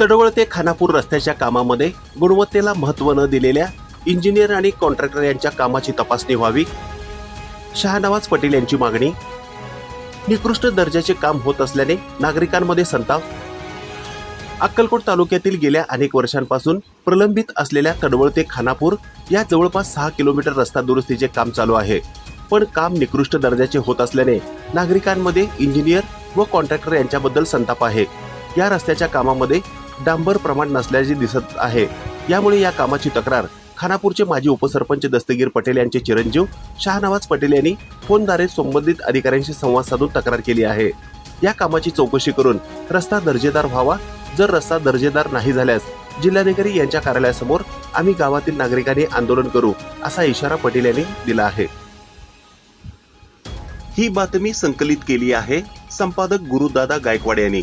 तडवळ ते खानापूर रस्त्याच्या कामामध्ये गुणवत्तेला महत्त्व न दिलेल्या इंजिनियर आणि कॉन्ट्रॅक्टर यांच्या कामाची तपासणी व्हावी. शहानवाज पटेल यांची मागणी. निकृष्ट दर्जाचे काम होत असल्याने नागरिकांमध्ये संताप. अक्कलकोट तालुक्यातील गेल्या अनेक वर्षांपासून प्रलंबित असलेल्या तडवळ ते खानापूर या जवळपास सहा किलोमीटर रस्ता दुरुस्तीचे काम चालू आहे. पण काम निकृष्ट दर्जाचे होत असल्याने नागरिकांमध्ये इंजिनियर व कॉन्ट्रॅक्टर यांच्याबद्दल संताप आहे. या रस्त्याच्या कामामध्ये डांबर प्रमाण नसल्याचे दिसत आहे. यामुळे या कामाची तक्रार खानापूरचे माजी उपसरपंच दस्तगीर पटेल यांचे चिरंजीव शाहनवाज पटेल यांनी फोनद्वारे संबंधित अधिकाऱ्यांशी संवाद साधून तक्रार केली आहे. या कामाची चौकशी करून रस्ता दर्जेदार व्हावा. जर रस्ता दर्जेदार नाही झाल्यास जिल्हाधिकारी यांच्या कार्यालयासमोर आम्ही गावातील नागरिकांनी आंदोलन करू असा इशारा पटेल यांनी दिला आहे. ही बातमी संकलित केली आहे संपादक गुरुदादा गायकवाड यांनी.